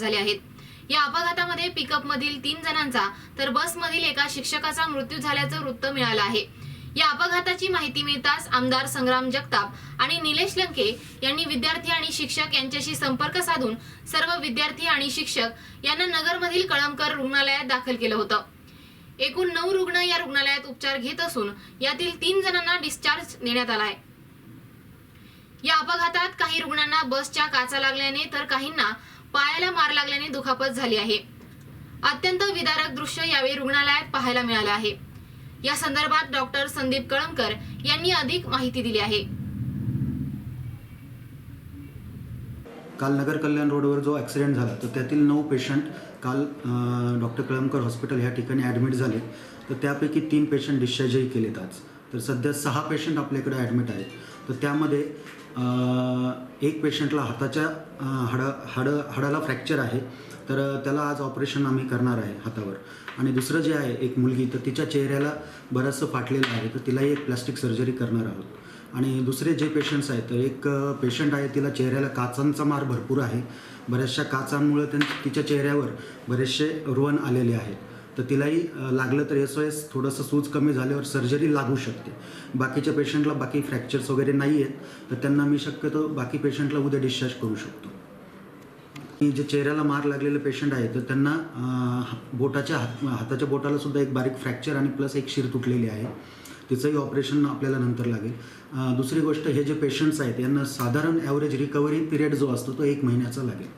झाले आहेत. या अपघातामध्ये पिकअप मधील तीन जणांचा तर बसमधील एका शिक्षकाचा मृत्यू झाल्याचं वृत्त मिळालं आहे. या अपघाताची माहिती मिळताच आमदार संग्राम जगताप आणि निलेश लंके यांनी विद्यार्थी आणि शिक्षक यांच्याशी संपर्क साधून सर्व विद्यार्थी आणि शिक्षक यांना नगरमधील कळमकर रुग्णालयात दाखल केलं होतं. एकूण नऊ रुग्ण या रुग्णालयात उपचार घेत असून यातील तीन जणांना डिस्चार्ज देण्यात आला आहे. या अपघातात काही रुग्णांना बसच्या काचा लागल्याने तर काहींना पायाला मार लागल्याने दुखापत झाली आहे. अत्यंत विदारक दृश्य यावेळी रुग्णालयात पाहायला मिळालं आहे. या संदर्भात डॉक्टर संदीप कळमकर यांनी अधिक माहिती दिली आहे. काल नगर कल्याण रोडवर जो ॲक्सिडेंट झाला तर त्यातील नऊ पेशंट काल डॉक्टर कळमकर हॉस्पिटल ह्या ठिकाणी ॲडमिट झाले. तर त्यापैकी तीन पेशंट डिस्चार्जही केलेत आज. तर सध्या सहा पेशंट आपल्याकडे ॲडमिट आहेत. तर त्यामध्ये एक पेशंटला हाताच्या अ, हाडं हाडाला फ्रॅक्चर आहे. तर त्याला आज ऑपरेशन आम्ही करणार आहे हातावर. आणि दुसरं जे आहे एक मुलगी तर तिच्या चेहऱ्याला बरंचसं फाटलेलं आहे. तर तिलाही एक प्लॅस्टिक सर्जरी करणार आहोत. आणि दुसरे जे पेशंट्स आहेत तर एक पेशंट आहे तिला चेहऱ्याला काचांचा मार भरपूर आहे. बऱ्याचशा काचांमुळे त्यां तिच्या चेहऱ्यावर बरेचसे रुवण आलेले आहेत. तर तिलाही लागलं तर एस ओ एस थोडंसं सूज कमी झाल्यावर सर्जरी लागू शकते. बाकीच्या पेशंटला बाकी फ्रॅक्चर्स वगैरे नाही आहेत तर त्यांना मी शक्यतो बाकी पेशंटला उद्या डिस्चार्ज करू शकतो. आणि जे चेहऱ्याला मार लागलेले पेशंट आहे तर त्यांना बोटाच्या हात हाताच्या बोटाला सुद्धा एक बारीक फ्रॅक्चर आणि प्लस एक शिर तुटलेली आहे. तिचंही ऑपरेशन आपल्याला नंतर लागेल. दुसरी गोष्ट हे जे पेशंट्स आहेत यांना साधारण ॲव्हरेज रिकव्हरी पिरियड जो असतो तो एक महिन्याचा लागेल.